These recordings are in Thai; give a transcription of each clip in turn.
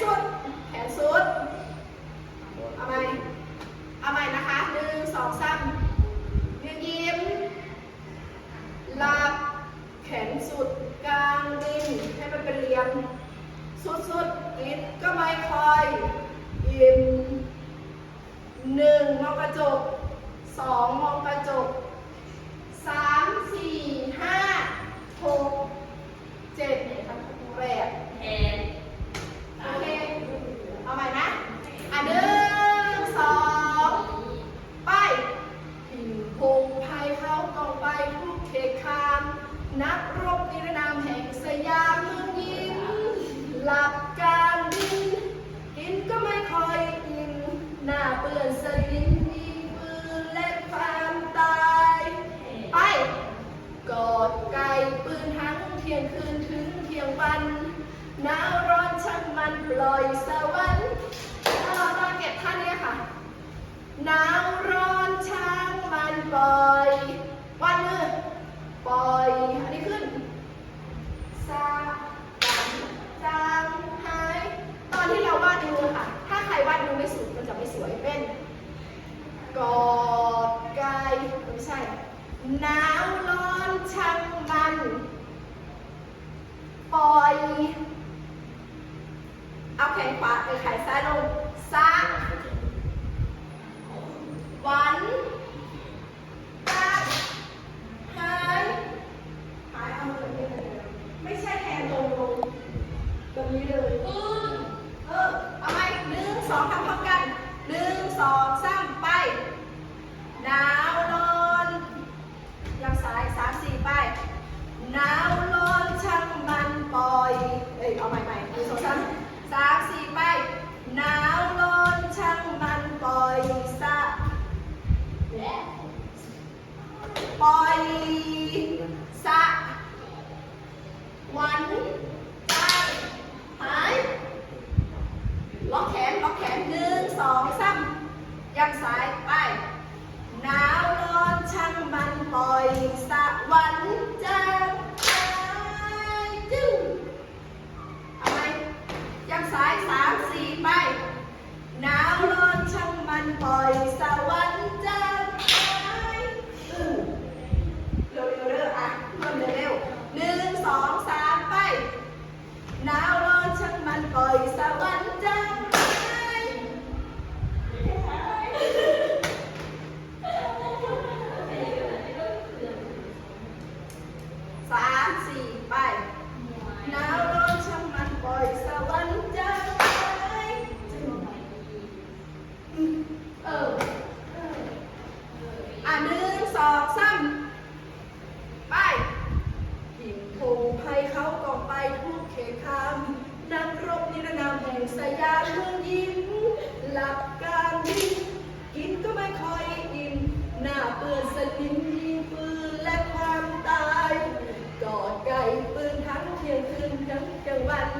สุด แขนสุด เอาใหม่ เอาใหม่นะคะหนึ่งสองสามยืนยิ้มหลับ แขนสุด กลางดินให้มันเป็นเหลี่ยม สุดสุดลิ้นก็ไม่คอยยิ้มหนึ่งมองกระจกสอง หนาวร้อนช่างมันปล่อยสวรรค์ถ้าเราตอนเก็บท่านี้ค่ะ หนาวร้อนช่างมันปล่อยวันมือปล่อย อันนี้ขึ้นซาดันจางหายตอนที่เราวาดมือค่ะ ถ้าใครวาดมือไม่สุดมันจะไม่สวยเป็นกอดกายไม่ใช่หนาวร้อนช่างมันปล่อย เอาแขนขวาเออแขนซ้ายลงซักวันตาหายหายเอามือแบบนี้เลยไม่ใช่แทนตรงลงแบบนี้เลยเออเออเอาไปหนึ่งสองทำพร้อมกันหนึ่งสองสามไป หนาวร้อนยังสายสามสี่ไป หนาวร้อนช่างมันปล่อย เอ้ยเอาใหม่ใหม่หนึ่งสองสามสามสี่ไป หนาวร้อนช่างมันปล่อยสะปล่อยสะหวันใจหาย ล็อกแขน ล็อกแขนหนึ่ง สองสามยังสายไป หนาวร้อนช่างมันปล่อยสวรรค์จะหายจึ้งเอาไหมยังสายสามสี่ไป หนาวร้อนช่างมันปล่อยสวรรค์จะหายจึ้งเร็วๆเร็วๆอะเริ่มเร็วๆหนึ่งสองสามไป หนาวร้อนช่างมันปล่อยสวรรค์จะหาย สามสี่ไป หนาวร้อนช่างมันปล่อยสวรรค์จะหายอืมเออเออ อะหนึ่งสองสามไปหิ่งพงไพเขากองไปทุกเขตคำนักรบนิรนามแห่งสยามเมืองยิ้มหลับการบินกินก็ไม่ค่อยอิ่มหน้าเปื้อนสนิมยิงปืนและความตายกอดไก่ปืนทั้งเที่ยงคืนทั้งกลางวัน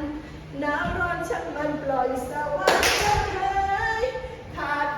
หนาวร้อนช่างมันปล่อยสวรรค์จะหายขาด